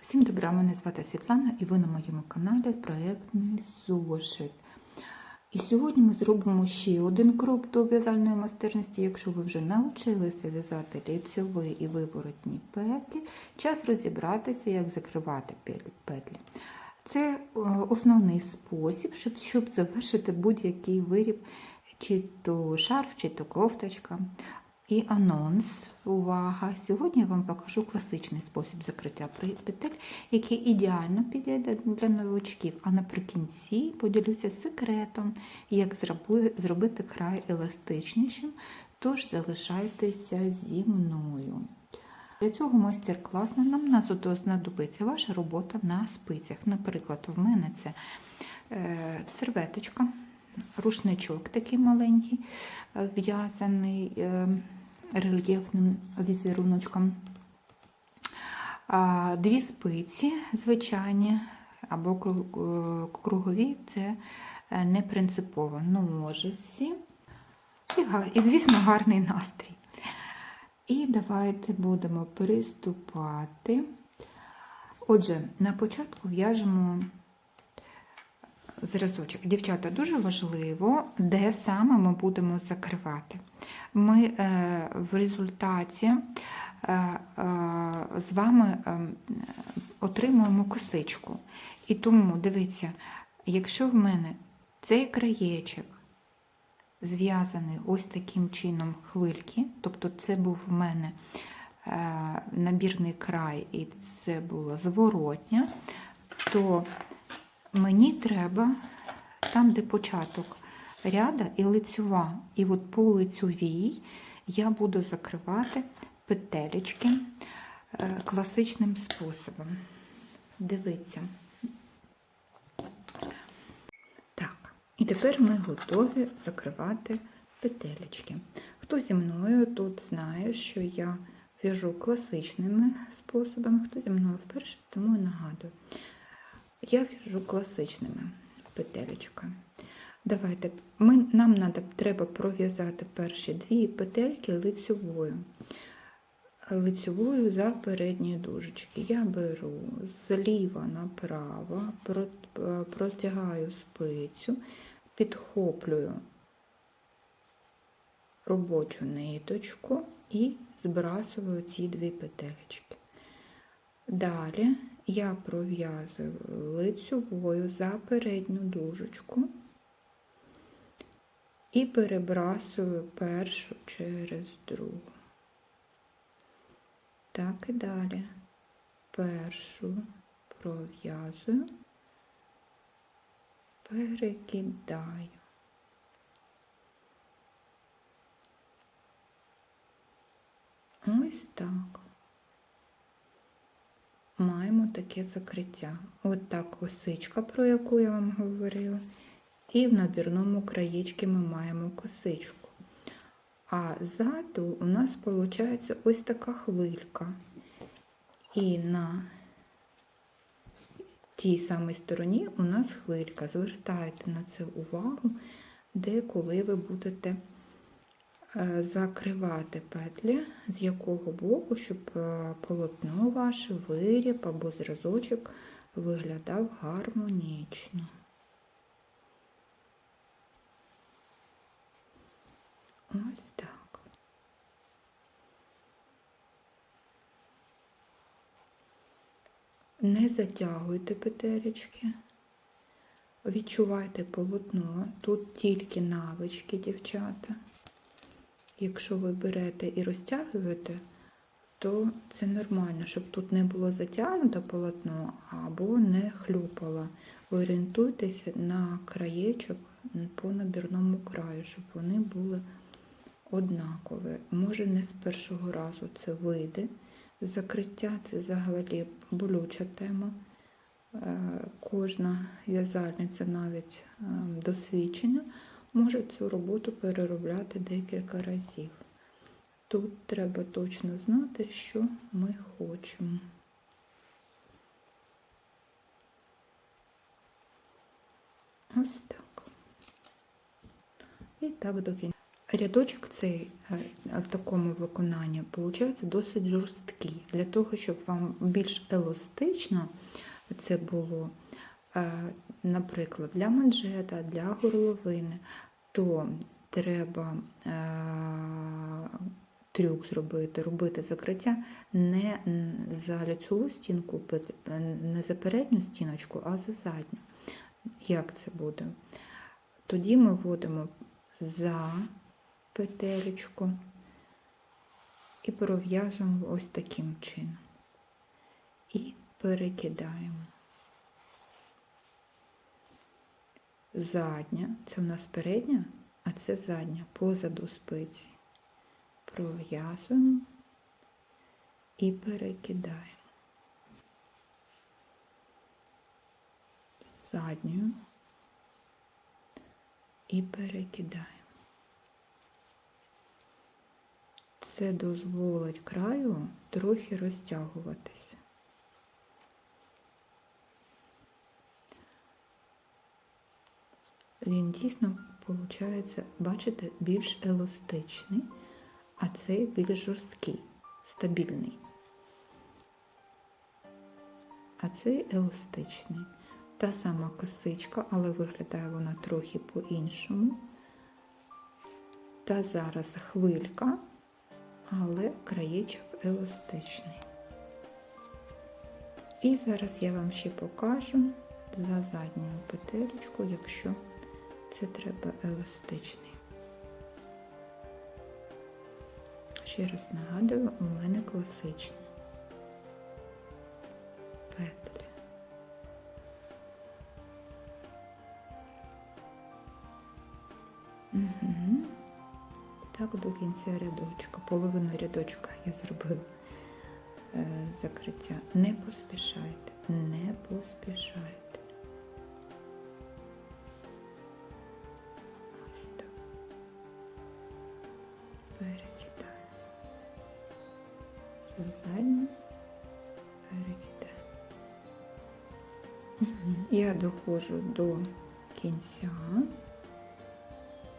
Всім добра, мене звати Світлана і ви на моєму каналі Проєктний зошит. І сьогодні ми зробимо ще один крок до в'язальної майстерності. Якщо ви вже навчилися в'язати ліцьові і виворотні петлі, час розібратися, як закривати петлі. Це е, основний спосіб, щоб, щоб завершити будь-який виріб, чи то шарф, чи то кофточка. І анонс. Увага! Сьогодні я вам покажу класичний спосіб закриття петель, який ідеально підійде для новачків. А наприкінці поділюся секретом, як зробити край еластичнішим, тож залишайтеся зі мною. Для цього майстер-класу нам на знадобиться ваша робота на спицях. Наприклад, в мене це е, серветочка, рушничок такий маленький, е, в'язаний е, рельєфним візеруночком. Дві спиці звичайні або е, кругові це е, не принципово. Ножиці і, гар- і, звісно, гарний настрій. І давайте будемо приступати. Отже, на початку в'яжемо зразочок. Дівчата, дуже важливо, де саме ми будемо закривати. Ми е, в результаті е, е, з вами е, отримуємо косичку. І тому, дивіться, якщо в мене цей краєчок зв'язаний ось таким чином хвильки, тобто це був в мене е, набірний край і це було зворотня, то мені треба там, де початок ряда і лицьова, і от по лицьовій я буду закривати петелечки е, класичним способом. Дивіться. Так, і тепер ми готові закривати петелечки. Хто зі мною тут знає, що я в'яжу класичними способами, хто зі мною вперше, тому і нагадую. Я в'яжу класичними петелечками. Давайте, ми, нам надо, треба пров'язати перші дві петельки лицьовою. Лицьовою за передні дужечки. Я беру зліва направо, е, простягаю спицю, підхоплюю робочу ниточку і збрасую ці дві петелечки. Далі я пров'язую лицьовою за передню дужечку і перебрасую першу через другу. Так і далі. Першу пров'язую, перекидаю. Ось так. Таке закриття. От так косичка, про яку я вам говорила. І в набірному краєчці ми маємо косичку. А ззаду у нас виходить ось така хвилька. І на тій самій стороні у нас хвилька. Звертайте на це увагу, де коли ви будете закривати петлі, з якого боку, щоб е, полотно ваше, виріб або зразочок виглядав гармонічно. Ось так. Не затягуйте петелечки. Відчувайте полотно. Тут тільки навички, дівчата. Якщо ви берете і розтягуєте, то це нормально, щоб тут не було затягнуто полотно або не хлюпало. Орієнтуйтеся на краєчок по набірному краю, щоб вони були однакові. Може, не з першого разу це вийде. Закриття це взагалі болюча тема. Е, Кожна в'язальниця, навіть е, досвідчена, може цю роботу переробляти декілька разів. Тут треба точно знати, що ми хочемо. Ось так. І так до кінця. Рядочок цей е, в такому виконанні виходить досить жорсткий. Для того, щоб вам більш еластично це було, наприклад, для манжета, для горловини, то треба е, трюк зробити, робити закриття не за лицьову стінку, е, не за передню стіночку, а за задню. Як це буде? Тоді ми вводимо за петелечку і пров'язуємо ось таким чином. І перекидаємо. Задня, це у нас передня, а це задня позаду спиці. Пров'язуємо і перекидаємо. Задню і перекидаємо. Це дозволить краю трохи розтягуватися. Він дійсно виходить, бачите, більш еластичний, а цей більш жорсткий, стабільний. А цей еластичний. Та сама косичка, але виглядає вона трохи по-іншому. Та зараз хвилька, але краєчок еластичний. І зараз я вам ще покажу за задню петелечку, якщо це треба еластичний. Ще раз нагадую, у мене класичні петлі. Угу. Так до кінця рядочка. Половину рядочка я зробила е, закриття. Не поспішайте, не поспішайте. За задню перекидаємо. Я доходжу до кінця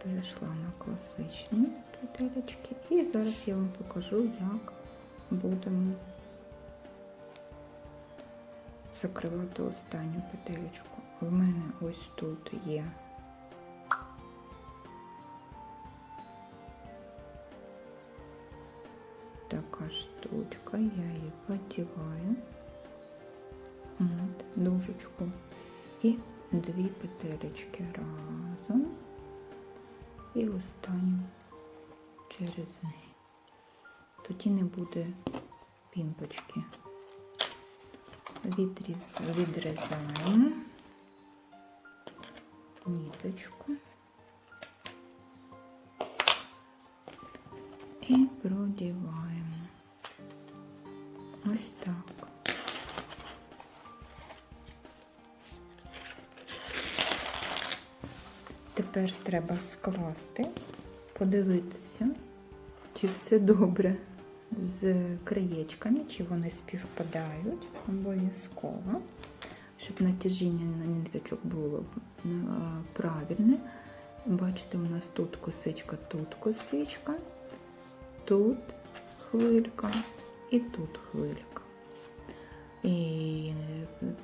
перейшла на класичні петелечки. І зараз я вам покажу, як будемо закривати останню петелечку. У мене ось тут є така штучка, я її подіваю от, дужечку і дві петелечки разом і останню через неї. Тоді не буде пімпочки. Відріз, відрізаємо ниточку і продіваємо. Ось так. Тепер треба скласти, подивитися, чи все добре з краєчками, чи вони співпадають обов'язково, щоб натяжіння на ниточок було е, правильне. Бачите, у нас тут косичка, тут косичка, тут хвилька і тут хвилька. І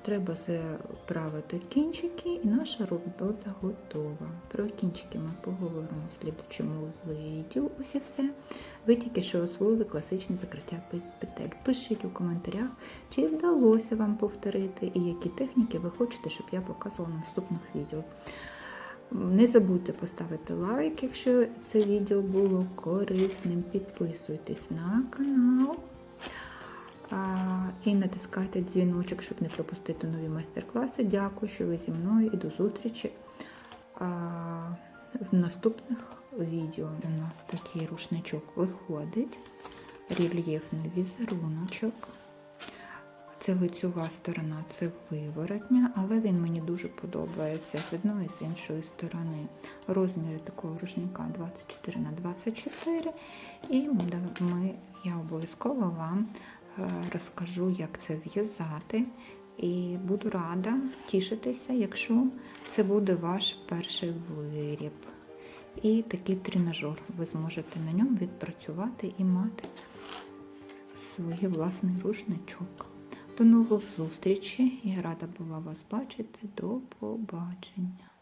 треба заправити кінчики, і наша робота готова. Про кінчики ми поговоримо в слідчому відео. Ось і все. Ви тільки що освоїли класичне закриття петель. Пишіть у коментарях, чи вдалося вам повторити, і які техніки ви хочете, щоб я показувала в наступних відео. Не забудьте поставити лайк, якщо це відео було корисним. Підписуйтесь на канал. І натискайте дзвіночок, щоб не пропустити нові майстер-класи. Дякую, що ви зі мною і до зустрічі в наступних відео. У нас такий рушничок виходить, рельєфний візеруночок. Це лицьова сторона, це виворотня, але він мені дуже подобається з одної і з іншої сторони. Розміри такого рушника 24 на 24 І ми, я обов'язково вам розкажу, як це в'язати. І буду рада тішитися, якщо це буде ваш перший виріб. і такий тренажер. Ви зможете на ньому відпрацювати і мати свій власний рушничок. До нових зустрічей. Я рада була вас бачити. До побачення.